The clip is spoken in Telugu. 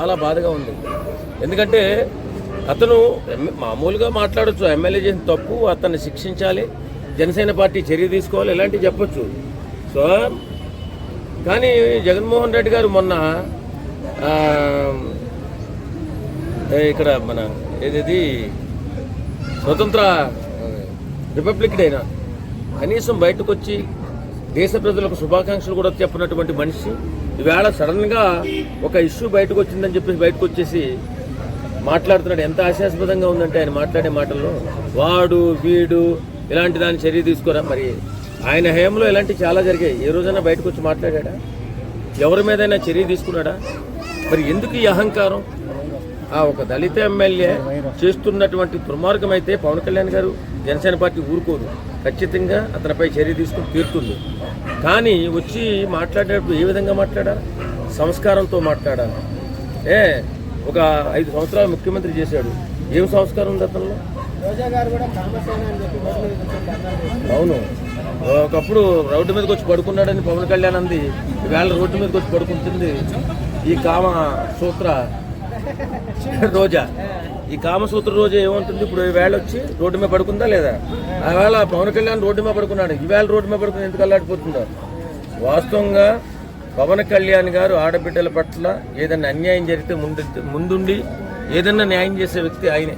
చాలా బాధగా ఉంది. ఎందుకంటే అతను మామూలుగా మాట్లాడొచ్చు. ఎమ్మెల్యే చేసిన తప్పు అతన్ని శిక్షించాలి. జనసేన పార్టీ చర్య తీసుకోవాలి ఇలాంటివి చెప్పొచ్చు. సో కానీ జగన్మోహన్ రెడ్డి గారు మొన్న ఇక్కడ మన ఏది స్వతంత్ర రిపబ్లిక్ డేనా? కనీసం బయటకు వచ్చి దేశ ప్రజలకు శుభాకాంక్షలు కూడా చెప్పినటువంటి మనిషి. ఈవేళ సడన్గా ఒక ఇష్యూ బయటకు వచ్చిందని చెప్పేసి బయటకు వచ్చేసి మాట్లాడుతున్నాడు. ఎంత ఆశాస్పదంగా ఉందంటే ఆయన మాట్లాడే మాటల్లో వాడు వీడు ఇలాంటి దాని చర్య తీసుకోరా? మరి ఆయన హయాంలో ఇలాంటివి చాలా జరిగాయి. ఏ రోజైనా బయటకు వచ్చి మాట్లాడా ఎవరి మీదైనా చర్య తీసుకున్నాడా? మరి ఎందుకు ఈ అహంకారం? ఆ ఒక దళిత ఎమ్మెల్యే చేస్తున్నటువంటి దుర్మార్గం అయితే పవన్ కళ్యాణ్ గారు జనసేన పార్టీ ఊరుకోదు. ఖచ్చితంగా అతనిపై చర్య తీసుకుని తీరుతుంది. కానీ వచ్చి మాట్లాడేటప్పుడు ఏ విధంగా మాట్లాడాలి? సంస్కారంతో మాట్లాడాలి. ఏ ఒక ఐదు సంవత్సరాలు ముఖ్యమంత్రి చేశాడు. ఏం సంస్కారం ఉంది అతనిలో? అవును. ఒకప్పుడు రోడ్డు మీదకి వచ్చి పడుకున్నాడని పవన్ కళ్యాణ్ అంది. వేళ రోడ్డు మీదకి వచ్చి పడుకుంటుంది. ఈ కామ సూత్ర రోజా. ఈ కామసూత్ర రోజు ఏమంటుంది? ఇప్పుడు వేళ వచ్చి రోడ్డు మీద పడుకుందా లేదా? ఆ వేళ పవన్ కళ్యాణ్ రోడ్డు మీద పడుకున్నాడు ఈవేళ రోడ్డు మీద పడుకుని ఎందుకు అల్లాడిపోతుందో వాస్తవంగా పవన్ కళ్యాణ్ గారు ఆడబిడ్డల పట్ల ఏదైనా అన్యాయం జరిగితే ముందు ముందుండి ఏదైనా న్యాయం చేసే వ్యక్తి ఆయనే.